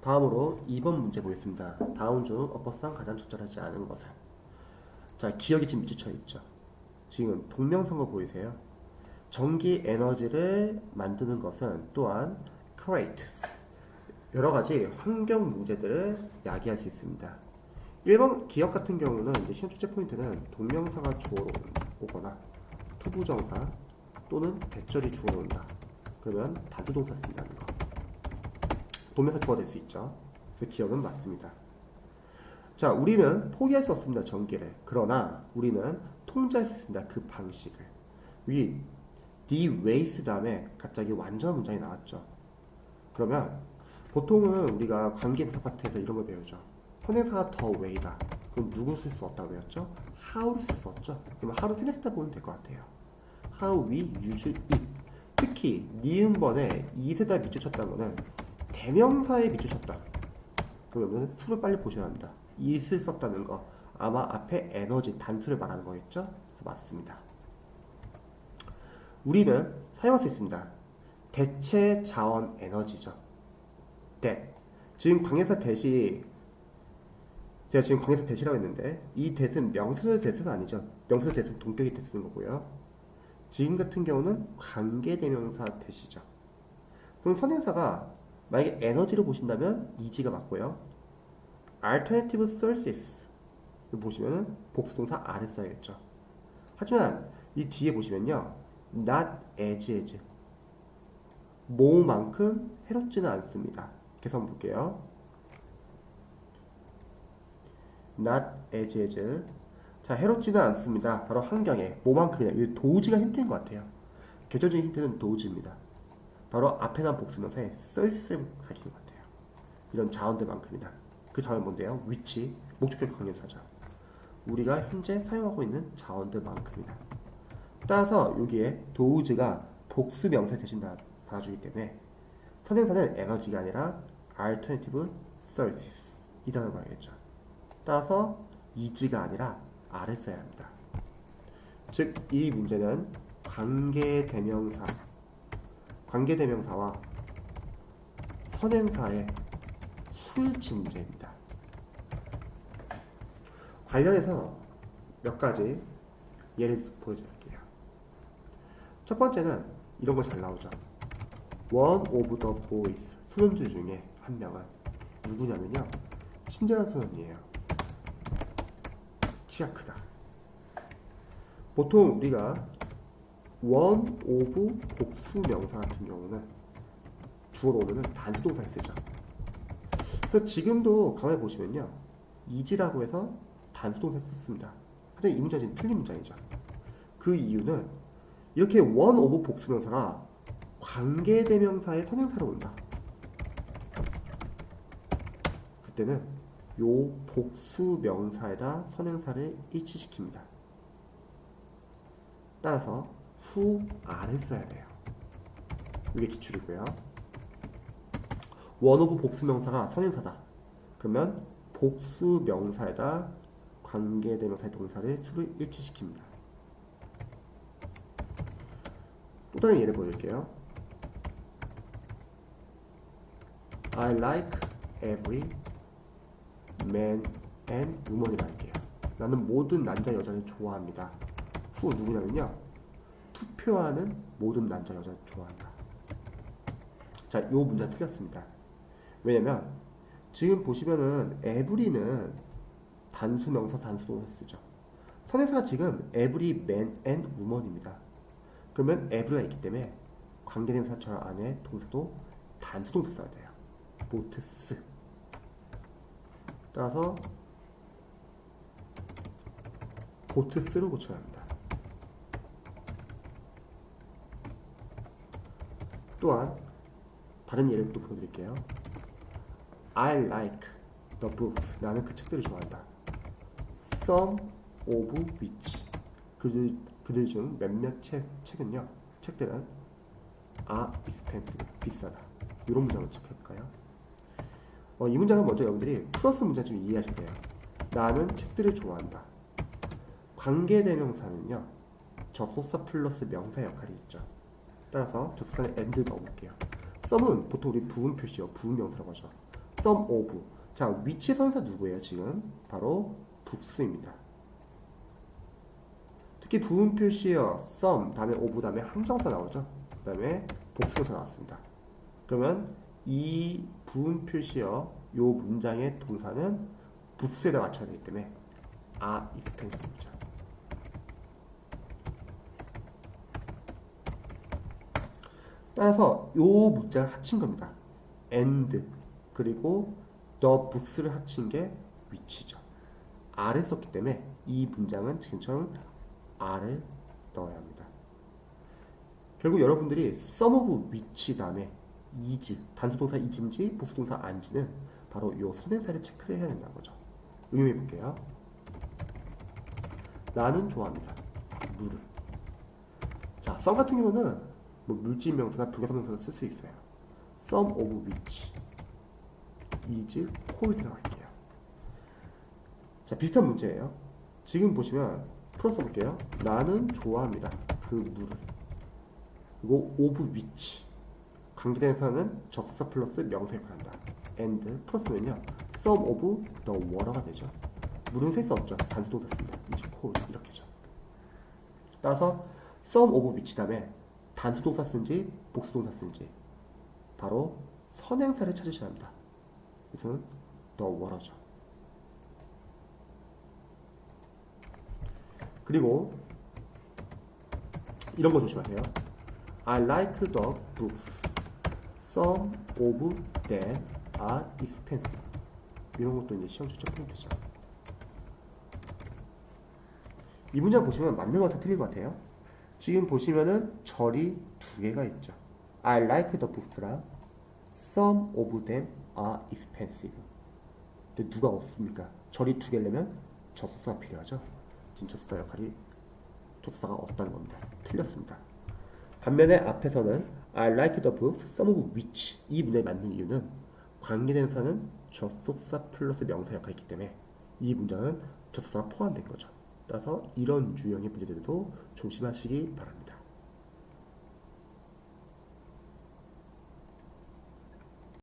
다음으로 2번 문제 보겠습니다. 다음 중 어법상 가장 적절하지 않은 것은 자 기억이 지금 미치쳐 있죠. 지금 동명성어 보이세요? 전기 에너지를 만드는 것은 또한 creates 여러 가지 환경 문제들을 야기할 수 있습니다. 1번 기억 같은 경우는 이제 시험 출제 포인트는 동명사가 주어로 오거나 투부정사 또는 대절이 주어로 온다. 그러면 단수동사 쓴다 주어가 될 수 있죠. 그래서 기억은 맞습니다. 자, 우리는 포기할 수 없습니다. 전기를. 그러나 우리는 통제할 수 있습니다. 그 방식을. 위 the ways 다음에 갑자기 완전 문장이 나왔죠. 그러면 보통은 우리가 관계부사 파트에서 이런 걸 배우죠. 선행사가 더 way다. 그럼 누구 쓸 수 없다고 배웠죠? how를 쓸 수 없죠. 그럼 how를 생각했다 보면 될 것 같아요. how we it. 특히 니은번에 이세다 밑줄 쳤다는 거는 대명사에 밑줄 쳤다. 그러면 수를 빨리 보셔야 합니다. it을 썼다는 거 아마 앞에 에너지 단수를 말하는 거겠죠? 그래서 맞습니다. 우리는 사용할 수 있습니다. 대체 자원 에너지죠. that. 지금 광해사 대시 제가 지금 광해사 대시라고 했는데 이 대는 명사의 대수가 아니죠. 명사의 대수는 동격이 대 쓰는 거고요. 지금 같은 경우는 관계대명사 대시죠. 그럼 선행사가 만약에 에너지로 보신다면 이지가 맞고요. alternative sources 보시면은 복수동사 아래 써야겠죠. 하지만 이 뒤에 보시면요. not as as 뭐만큼 해롭지는 않습니다. 한번 볼게요. not as as 자 해롭지는 않습니다. 바로 환경에 뭐만큼이냐 이 도우지가 힌트인 것 같아요. 계절적인 힌트는 도우지입니다. 바로 앞에 난 복수명사에 sources를 가리는 것 같아요. 이런 자원들만큼이다. 그 자원 뭔데요? 위치, 목적격 관계사죠. 우리가 현재 사용하고 있는 자원들만큼이다. 따라서 여기에 도우즈가 복수 명사 대신 다 받아주기 때문에 선행사는 에너지가 아니라 alternative sources 이 단어를 말하겠죠. 따라서 이즈가 아니라 아를 써야 합니다. 즉 이 문제는 관계 대명사 관계대명사와 선행사의 수일치 문제입니다. 관련해서 몇 가지 예를 보여드릴게요. 첫 번째는 이런 거 잘 나오죠. One of the boys 소년들 중에 한 명은 누구냐면요. 친절한 소년이에요. 키가 크다. 보통 우리가 one of 복수 명사 같은 경우는 주어로 오면은 단수동사 쓰죠. 그래서 지금도 가만히 보시면요. 이지라고 해서 단수동사 썼습니다. 하지만 이 문장은 틀린 문장이죠. 그 이유는 이렇게 one of 복수 명사가 관계대명사의 선행사로 온다. 그때는 요 복수 명사에다 선행사를 일치시킵니다. 따라서 후 아를 써야 돼요. 이게 기출이고요. 원오브 복수 명사가 선행사다. 그러면 복수 명사에다 관계대명사의 동사를 수를 일치시킵니다. 또 다른 예를 보여드릴게요. I like every man and woman이라 할게요. 나는 모든 남자 여자를 좋아합니다. 후 누구냐면요. 투표하는 모든 남자 여자를 좋아한다. 자, 요 문제 틀렸습니다. 왜냐면 지금 보시면은 every는 단수 명사 단수 동사 쓰죠. 선행사가 지금 every man and woman입니다. 그러면 every가 있기 때문에 관계대명사처럼 안에 동사도 단수 동사 써야 돼요. 보트스. 따라서 보트스로 고쳐야 합니다. 또한 다른 예를 또 보여드릴게요. I like the books. 나는 그 책들을 좋아한다. Some of which. 그들, 그들 중 몇몇 책, 책은요. 책들은 are expensive. 비싸다. 이런 문장을 체크해볼까요? 어, 이 문장은 먼저 여러분들이 플러스 문장 좀 이해하셔야 돼요. 나는 책들을 좋아한다. 관계대명사는요. 접속사 플러스 명사 역할이 있죠. 따라서 접속사는 and 넣어볼게요. some은 보통 우리 부분 표시요. 부분 명사라고 하죠. some of. 자, 위치 선사 누구예요, 지금? 바로 복수입니다. 특히 부분 표시어 some 다음에 of 다음에 항정사 나오죠. 그 다음에 복수사 나왔습니다. 그러면 이 부분 표시어 요 문장의 동사는 복수에다 맞춰야 되기 때문에 are expensive죠. 따라서 요 문장을 합친 겁니다. and 그리고 the books를 합친 게 위치죠. r을 썼기 때문에 이 문장은 지금처럼 r을 넣어야 합니다. 결국 여러분들이 of which 다음에 is 단수동사 is인지 복수동사 안지는 바로 요 선행사를 체크를 해야 된다는 거죠. 응용해 볼게요. 나는 좋아합니다. 물을. 자, some 같은 경우는 뭐 물질 명사나 부가명사로 쓸수 있어요. some of which is 콜 들어갈게요. 자, 비슷한 문제예요. 지금 보시면 풀어서 볼게요. 나는 좋아합니다. 그 물을. 그리고 of which 관계대명사는 접속사 플러스 명사 역할을 한다. and 플러스면요. some of the water가 되죠. 물은 셀 수 없죠. 단수동사 씁니다. 이제 콜 이렇게죠. 따라서 some of which 다음에 단수동사 쓴지 복수동사 쓴지 바로 선행사를 찾으셔야 합니다. 그래서 the water죠. 그리고 이런 거 조심하세요. I like the books. Some of them are expensive. 이런 것도 이제 시험 추적 포인트죠. 이 문장 보시면 맞는 것 같아 틀린 것 같아요. 지금 보시면은 절이 두 개가 있죠. I like the books랑 some of them are expensive. 근데 누가 없습니까? 절이 두 개려면 접속사가 필요하죠. 지금 접속사 역할이 접속사가 없다는 겁니다. 틀렸습니다. 반면에 앞에서는 I like the books, some of which 이 문장이 맞는 이유는 관계대명사는 접속사 플러스 명사 역할이 있기 때문에 이 문장은 접속사가 포함된 거죠. 따라서 이런 유형의 문제들도 조심하시기 바랍니다.